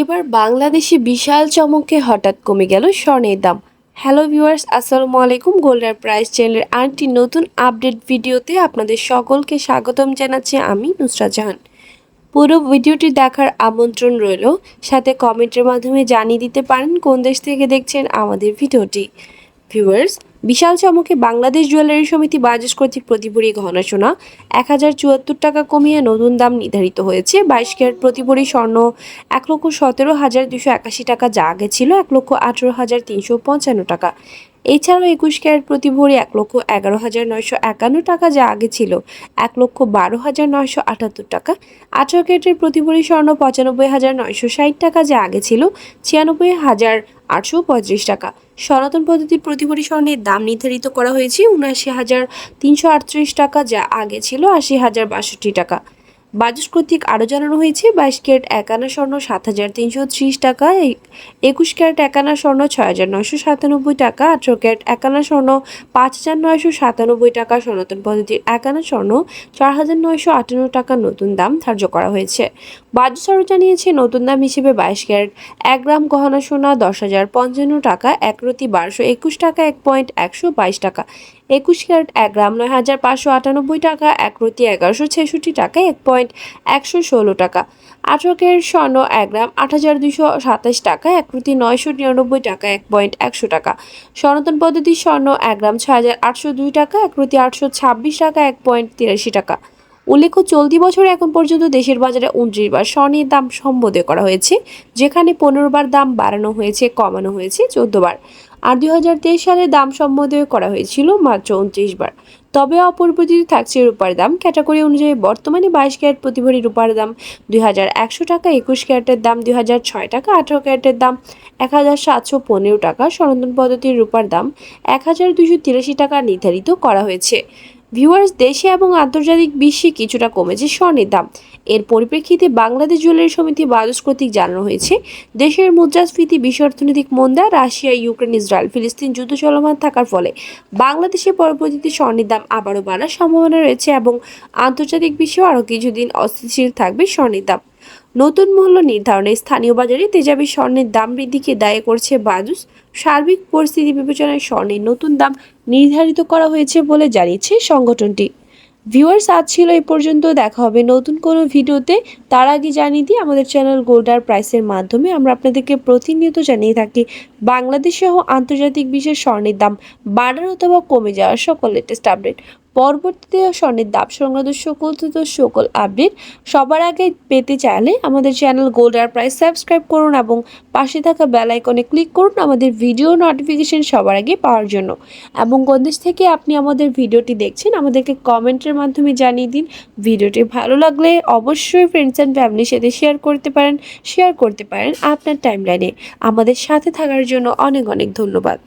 এবার বাংলাদেশে বিশাল চমকে হঠাৎ কমে গেল স্বর্ণের দাম। হ্যালো ভিউয়ার্স, আসসালামু আলাইকুম। গোল্ডার প্রাইস চ্যানেলের আরেকটি নতুন আপডেট ভিডিওতে আপনাদের সকলকে স্বাগতম জানাচ্ছি আমি নুসরা জাহান। পুরো ভিডিওটি দেখার আমন্ত্রণ রইল। সাথে কমেন্টের মাধ্যমে জানিয়ে দিতে পারেন কোন দেশ থেকে দেখছেন আমাদের ভিডিওটি। ভিউয়ার্স বিশাল চমকে বাংলাদেশ জুয়েলারি সমিতি বাজাজ কর্তৃক প্রতি ভরি গহনা সোনা এক হাজার চুয়াত্তর টাকা কমিয়ে নতুন দাম নির্ধারিত হয়েছে। বাইশ ক্যারেট প্রতি ভরি স্বর্ণ এক লক্ষ সতেরো হাজার দুশো একাশি টাকা, যা আগে ছিল এক লক্ষ আঠেরো হাজার তিনশো পঞ্চান্ন টাকা। এছাড়াও একুশ ক্যারেট প্রতি ভরি এক লক্ষ এগারো হাজার নয়শো একান্ন টাকা, যা আগে ছিল এক লক্ষ বারো হাজার নয়শো আটাত্তর টাকা। আঠারো ক্যারেটের প্রতি ভরি স্বর্ণ পঁচানব্বই হাজার নয়শো ষাট টাকা, যা আগে ছিল ছিয়ানব্বই হাজার আটশো পঁয়ত্রিশ টাকা। সনাতন পদ্ধতির প্রতি ভরি স্বর্ণের দাম নির্ধারিত করা হয়েছে উনআশি হাজার তিনশো আটত্রিশ টাকা, যা আগে ছিল আশি হাজার বাষট্টি টাকা। বাজাজ কর্তৃক আরও জানানো হয়েছে, বাইশ ক্যারেট একানা স্বর্ণ সাত হাজার তিনশো ত্রিশ টাকা একুশ ক্যারেট একানা স্বর্ণ ছয় হাজার নয়শো সাতানব্বই টাকা, আঠেরো ক্যারেট একানা স্বর্ণ পাঁচ হাজার নয়শো সাতানব্বই টাকা, সনাতন পদ্ধতির একানা স্বর্ণ চার হাজার নয়শো আটান্ন টাকা নতুন দাম ধার্য করা হয়েছে। বাজাজ আরও জানিয়েছে, নতুন দাম হিসেবে বাইশ ক্যারেট এক গ্রাম গহনা সোনা দশ হাজার পঞ্চান্ন টাকা, এক রতি বারোশো একুশ টাকা, এক পয়েন্ট একশো বাইশ টাকা, একুশ ক্যারেট এক গ্রাম নয় হাজার পাঁচশো আটানব্বই টাকা, এক রতি এগারোশো ছেষট্টি টাকা, এক পয়েন্ট একশো ষোলো টাকা। আটকের স্বর্ণ এক গ্রাম আট হাজার দুশো সাতাশ টাকা, এক কোটি নয়শো নিরানব্বই টাকা, এক পয়েন্ট একশো টাকা। সনাতন পদ্ধতির স্বর্ণ এক গ্রাম ছয় হাজার আটশো দুই টাকা, এক রতি আটশো ছাব্বিশ টাকা, এক পয়েন্ট তিরাশি টাকা। উল্লেখ্য, চলতি বছর এখন পর্যন্ত দেশের বাজারে উনত্রিশ বার স্বর্ণের দাম সম্বোধন করা হয়েছে, যেখানে পনেরো বার দাম বাড়ানো হয়েছে, কমানো হয়েছে চোদ্দ বার। আর দুই হাজার তেইশ সালে দাম সম্বোধন করা হয়েছিল মাত্র উনত্রিশ বার। তবে অপরিবর্তিত থাকছে রূপার দাম। ক্যাটাগরি অনুযায়ী বর্তমানে বাইশ ক্যারেট প্রতি ভরি রূপার দাম দুই হাজার একশো টাকা, একুশ ক্যারেটের দাম দুই হাজার ছয় টাকা, আঠারো ক্যারেটের দাম এক হাজার সাতশো পনেরো টাকা। সনাতন পদ্ধতির রূপার দাম এক হাজার দুশো তিরাশি টাকা নির্ধারিত করা হয়েছে। ভিউয়ার্স, দেশে এবং আন্তর্জাতিক বিশ্বে কিছুটা কমেছে স্বর্ণের দাম এর পরিপ্রেক্ষিতে বাংলাদেশ জুয়েলারি সমিতি বাজাজ কর্তৃক জানানো হয়েছে, দেশের মুদ্রাস্ফীতি, বিশ্ব অর্থনৈতিক মন্দা, রাশিয়া, ইউক্রেন, ইসরায়েল, ফিলিস্তিন যুদ্ধ চলমান থাকার ফলে বাংলাদেশে পরবর্তীতে স্বর্ণের দাম আবারও বাড়ার সম্ভাবনা রয়েছে এবং আন্তর্জাতিক বিশ্বেও আরও কিছুদিন অস্থিতিশীল থাকবে স্বর্ণের দাম নতুন মূল্য নির্ধারণে স্থানীয় বাজারে তেজাবি স্বর্ণের দাম বৃদ্ধিকে দায়ী করছে বাজুস সার্বিক পরিস্থিতি বিবেচনায় স্বর্ণের নতুন দাম নির্ধারিত করা হয়েছে বলে জানিয়েছে সংগঠনটি। ভিউয়ার্স, আজ ছিল এই পর্যন্ত। দেখা হবে নতুন কোনো ভিডিওতে। তার আগে জানিয়ে দিই, আমাদের চ্যানেল গোল্ডার প্রাইসের মাধ্যমে আমরা আপনাদেরকে প্রতিনিয়ত জানিয়ে থাকি, বাংলাদেশ সহ আন্তর্জাতিক বিশ্বের স্বর্ণের দাম বাড়ার অথবা কমে যাওয়ার সকল লেটেস্ট আপডেট পরবর্তীতে স্বর্ণের দাম সংক্রান্ত সকল তথ্য সকল আপডেট সবার আগে পেতে চাইলে আমাদের চ্যানেল গোল্ডার প্রাইস সাবস্ক্রাইব করুন এবং পাশে থাকা বেল আইকনে ক্লিক করুন আমাদের ভিডিও নোটিফিকেশন সবার আগে পাওয়ার জন্য। এবং কোন দেশ থেকে আপনি আমাদের ভিডিওটি দেখছেন, আমাদেরকে কমেন্টের মাধ্যমে জানিয়ে দিন। ভিডিওটি ভালো লাগলে অবশ্যই ফ্রেন্ডস অ্যান্ড ফ্যামিলির সাথে শেয়ার করতে পারেন শেয়ার করতে পারেন আপনার টাইমলাইনে আমাদের সাথে থাকার জন্য অনেক অনেক ধন্যবাদ।